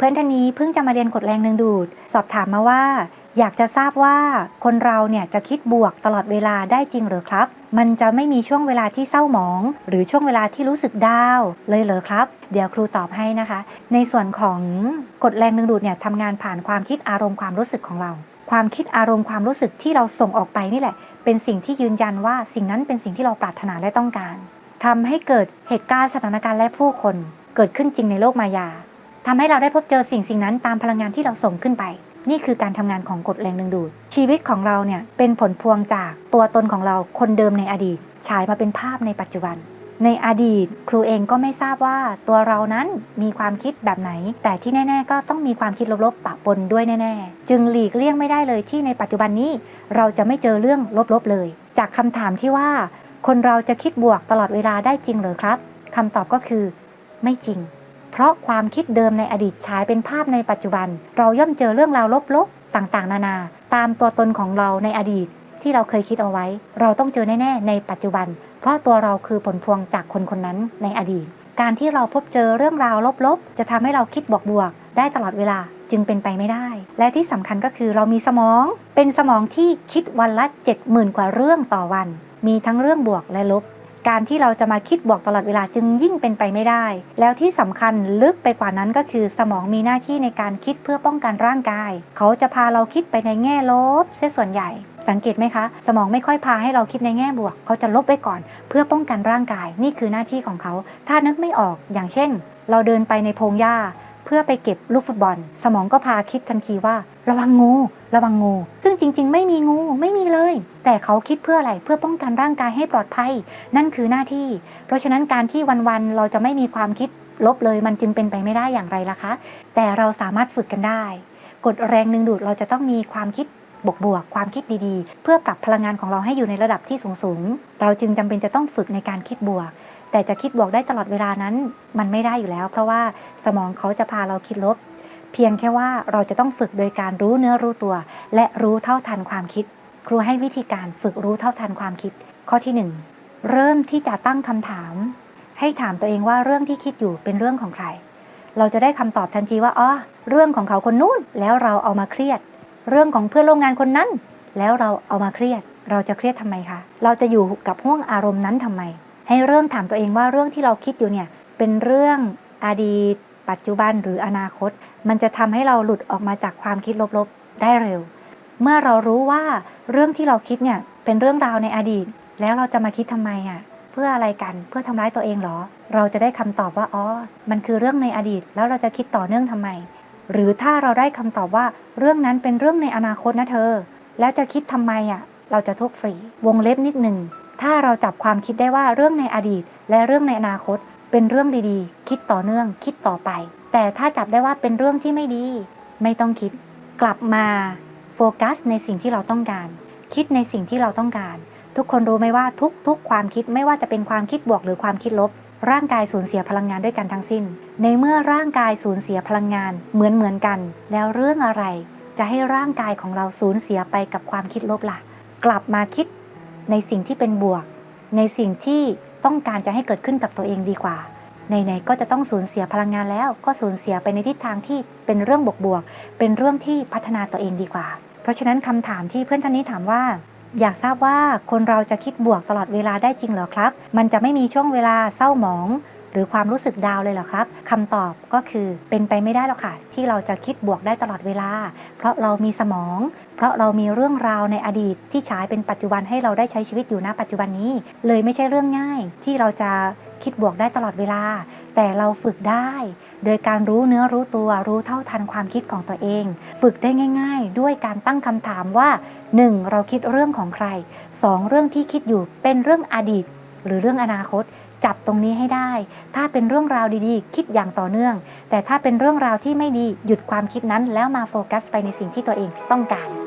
เพื่อนท่านนี้เพิ่งจะมาเรียนกฎแรงดึงดูด สอบถามมาว่า อยากจะทราบว่าคนเราเนี่ยจะคิดบวกตลอดเวลาได้จริงหรือครับ มันจะไม่มีช่วงเวลาที่เศร้าหมอง หรือช่วงเวลาที่รู้สึกดาวเลยเหรอครับ เดี๋ยวครูตอบให้นะคะ ในส่วนของกฎแรงดึงดูดเนี่ยทำงานผ่านความคิดอารมณ์ความรู้สึกของเรา ความคิดอารมณ์ความรู้สึกที่เราส่งออกไปนี่แหละ เป็นสิ่งที่ยืนยันว่าสิ่งนั้นเป็นสิ่งที่เราปรารถนาและต้องการทำให้เกิดเหตุการณ์สถานการณ์และผู้คนเกิดขึ้นจริงในโลกมายา ทำให้เราได้พบเจอสิ่งสิ่งนั้นตามพลังงานที่เราส่งขึ้นไป นี่คือการทำงานของกฎแรงดึงดูด ชีวิตของเราเนี่ยเป็นผลพวงจากตัวตนของเราคนเดิมในอดีตฉายมาเป็นภาพในปัจจุบัน ในอดีต ครูเองก็ไม่ทราบว่าตัวเรานั้นมีความคิดแบบไหน แต่ที่แน่ ๆ ก็ต้องมีความคิดลบๆปะปนด้วยแน่ๆ จึงหลีกเลี่ยงไม่ได้เลยที่ในปัจจุบันนี้ เราจะไม่เจอเรื่องลบๆเลย จากคำถามที่ว่า คนเราจะคิดบวกตลอดเวลาได้จริงหรือครับคำตอบก็คือ ไม่จริง เพราะความคิดเดิมในอดีตฉายเป็นภาพในปัจจุบัน เราย่อมเจอเรื่องราวลบๆต่างๆ นานา ตามตัวตนของเราในอดีตที่เราเคยคิดเอาไว้ เราต้องเจอแน่ๆในปัจจุบัน เพราะตัวเราคือผลพวงจากคนคนนั้นในอดีต การที่เราพบเจอเรื่องราวลบๆ จะทำให้เราคิดบวกๆได้ตลอดเวลาจึงเป็นไปไม่ได้ และที่สำคัญก็คือเรามีสมอง เป็นสมองที่คิดวันละ 70,000 กว่าเรื่องต่อวัน มีทั้งเรื่องบวกและลบ การที่เราจะมาคิดบวกตลอดเวลาจึงยิ่งเป็นไปไม่ได้ แล้วที่สำคัญลึกไปกว่านั้นก็คือสมองมีหน้าที่ในการคิดเพื่อป้องกันร่างกาย เขาจะพาเราคิดไปในแง่ลบเสียส่วนใหญ่สังเกตไหมคะ สมองไม่ค่อยพาให้เราคิดในแง่บวก เขาจะลบไว้ก่อน เพื่อป้องกันร่างกายนี่คือหน้าที่ของเขา ถ้านึกไม่ออกอย่างเช่น เราเดินไปในพงหญ้า พื่อไปเก็บลูกฟุตบอล สมองก็พาคิดทันทีว่า ระวังงู ระวังงู ซึ่งจริง ๆ ไม่มีงูไม่มีเลย แต่เขาคิดเพื่ออะไรเพื่อป้องกันร่างกายให้ปลอดภัย นั่นคือหน้าที่ เพราะฉะนั้นการที่วันๆเราจะไม่มีความคิดลบเลยมันจึงเป็นไปไม่ได้อย่างไรล่ะคะ แต่เราสามารถฝึกกันได้กฎแรงดึงดูดเราจะต้องมีความคิดบวกๆความคิดดีๆ เพื่อปรับพลังงานของเราให้อยู่ในระดับที่สูงๆ เราจึงจำเป็นจะต้องฝึกในการคิดบวก แต่จะคิดบวกได้ตลอดเวลานั้นมันไม่ได้อยู่แล้ว เพราะว่าสมองเขาจะพาเราคิดลบ เพียงแค่ว่าเราจะต้องฝึกโดยการรู้เนื้อรู้ตัว และรู้เท่าทันความคิด ครูให้วิธีการฝึกรู้เท่าทันความคิด ข้อที่ 1 เริ่มที่จะตั้งคำถาม ให้ถามตัวเองว่าเรื่องที่คิดอยู่เป็นเรื่องของใคร เราจะได้คำตอบทันทีว่าอ๋อเรื่องของเขาคนนู้นแล้วเราเอามาเครียด เรื่องของเพื่อนร่วมงานคนนั้น แล้วเราเอามาเครียด เราจะเครียดทำไมคะเราจะอยู่กับห่วงอารมณ์นั้นทำไม ให้เริ่มถามตัวเองว่าเรื่องที่เราคิดอยู่เนี่ยเป็นเรื่องอดีต ปัจจุบันหรืออนาคต มันจะทำให้เราหลุดออกมาจากความคิดลบๆได้เร็ว เมื่อเรารู้ว่าเรื่องที่เราคิดเนี่ยเป็นเรื่องราวในอดีต แล้วเราจะมาคิดทำไมอะเพื่ออะไรกันเพื่อทำร้ายตัวเองเหรอ เราจะได้คำตอบว่าอ๋อมันคือเรื่องในอดีต แล้วเราจะคิดต่อเนื่องทำไม หรือถ้าเราได้คำตอบว่าเรื่องนั้นเป็นเรื่องในอนาคตนะเธอ แล้วจะคิดทำไมอะเราจะทุกข์ฟรีวงเล็บนิดหนึ่ง ถ้าเราจับความคิดได้ว่าเรื่องในอดีต และเรื่องในอนาคต เป็นเรื่องดีๆ คิดต่อเนื่อง คิดต่อไป แต่ถ้าจับได้ว่าเป็นเรื่องที่ไม่ดี ไม่ต้องคิด กลับมาโฟกัสในสิ่งที่เราต้องการ คิดในสิ่งที่เราต้องการ ทุกคนรู้ไหมว่าทุกๆ ความคิดไม่ว่าจะเป็นความคิดบวกหรือความคิดลบ ร่างกายสูญเสียพลังงานด้วยกันทั้งสิ้น ในเมื่อร่างกายสูญเสียพลังงานเหมือนเหมือนกัน แล้วเรื่องอะไร จะให้ร่างกายของเราสูญเสียไปกับความคิดลบล่ะ กลับมาคิด ในสิ่งที่เป็นบวก ในสิ่งที่ต้องการจะให้เกิดขึ้นกับตัวเองดีกว่าไหนๆก็จะต้องสูญเสียพลังงานแล้ว ก็สูญเสียไปในทิศทางที่เป็นเรื่องบวกๆเป็นเรื่องที่พัฒนาตัวเองดีกว่า เพราะฉะนั้นคำถามที่เพื่อนท่านนี้ถามว่า อยากทราบว่าคนเราจะคิดบวกตลอดเวลาได้จริงเหรอครับ มันจะไม่มีช่วงเวลาเศร้าหมอง หรือความรู้สึกดาวเลยเหรอครับคำตอบก็คือเป็นไปไม่ได้หรอกค่ะ ที่เราจะคิดบวกได้ตลอดเวลา เพราะเรามีสมอง เพราะเรามีเรื่องราวในอดีตที่ฉายเป็นปัจจุบันให้เราได้ใช้ชีวิตอยู่ณปัจจุบันนี้ เลยไม่ใช่เรื่องง่าย ที่เราจะคิดบวกได้ตลอดเวลา แต่เราฝึกได้ โดยการรู้เนื้อรู้ตัวรู้เท่าทันความคิดของตัวเอง ฝึกได้ง่าย ๆ ด้วยการตั้งคำถามว่า 1. เราคิดเรื่องของใคร 2. เรื่องที่คิดอยู่เป็นเรื่องอดีต หรือเรื่องอนาคต จับตรงนี้ให้ได้ ถ้าเป็นเรื่องราวดีๆ คิดอย่างต่อเนื่อง แต่ถ้าเป็นเรื่องราวที่ไม่ดีหยุดความคิดนั้นแล้วมาโฟกัสไปในสิ่งที่ตัวเองต้องการ